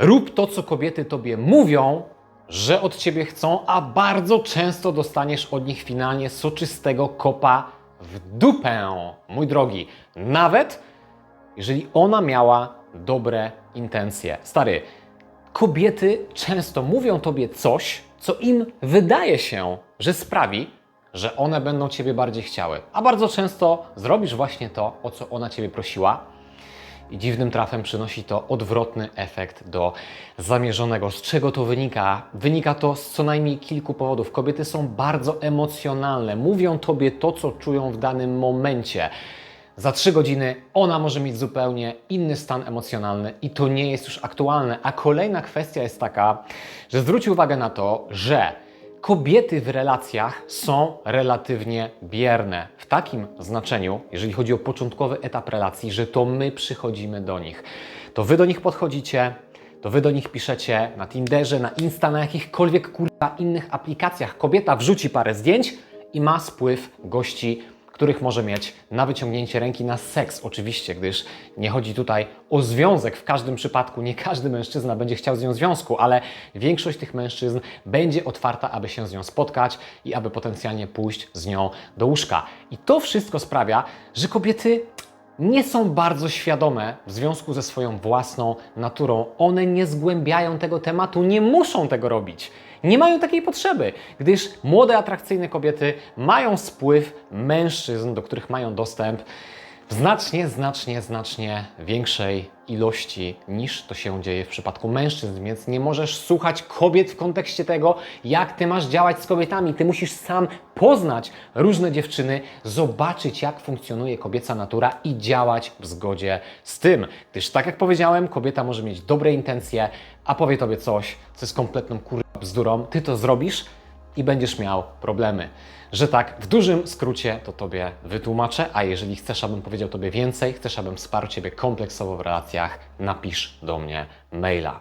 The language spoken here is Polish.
Rób to, co kobiety tobie mówią, że od ciebie chcą, a bardzo często dostaniesz od nich finalnie soczystego kopa w dupę, mój drogi. Nawet jeżeli ona miała dobre intencje. Stary, kobiety często mówią tobie coś, co im wydaje się, że sprawi, że one będą ciebie bardziej chciały. A bardzo często zrobisz właśnie to, o co ona ciebie prosiła, i dziwnym trafem przynosi to odwrotny efekt do zamierzonego. Z czego to wynika? Wynika to z co najmniej kilku powodów. Kobiety są bardzo emocjonalne, mówią tobie to, co czują w danym momencie. Za trzy godziny ona może mieć zupełnie inny stan emocjonalny i to nie jest już aktualne. A kolejna kwestia jest taka, że zwróć uwagę na to, że kobiety w relacjach są relatywnie bierne. W takim znaczeniu, jeżeli chodzi o początkowy etap relacji, że to my przychodzimy do nich. To wy do nich podchodzicie, to wy do nich piszecie na Tinderze, na Insta, na jakichkolwiek kurwa innych aplikacjach. Kobieta wrzuci parę zdjęć i ma spływ gości których może mieć na wyciągnięcie ręki na seks, oczywiście, gdyż nie chodzi tutaj o związek w każdym przypadku. Nie każdy mężczyzna będzie chciał z nią związku, ale większość tych mężczyzn będzie otwarta, aby się z nią spotkać i aby potencjalnie pójść z nią do łóżka. I to wszystko sprawia, że kobiety nie są bardzo świadome w związku ze swoją własną naturą. One nie zgłębiają tego tematu, nie muszą tego robić. Nie mają takiej potrzeby, gdyż młode, atrakcyjne kobiety mają spływ mężczyzn, do których mają dostęp w znacznie, znacznie, znacznie większej ilości niż to się dzieje w przypadku mężczyzn, więc nie możesz słuchać kobiet w kontekście tego, jak ty masz działać z kobietami. Ty musisz sam poznać różne dziewczyny, zobaczyć, jak funkcjonuje kobieca natura i działać w zgodzie z tym. Gdyż, tak jak powiedziałem, kobieta może mieć dobre intencje, a powie tobie coś, co jest kompletną kurwa bzdurą. Ty to zrobisz i będziesz miał problemy. Że tak, w dużym skrócie to Tobie wytłumaczę, a jeżeli chcesz, abym powiedział Tobie więcej, chcesz, abym wsparł Ciebie kompleksowo w relacjach, napisz do mnie maila.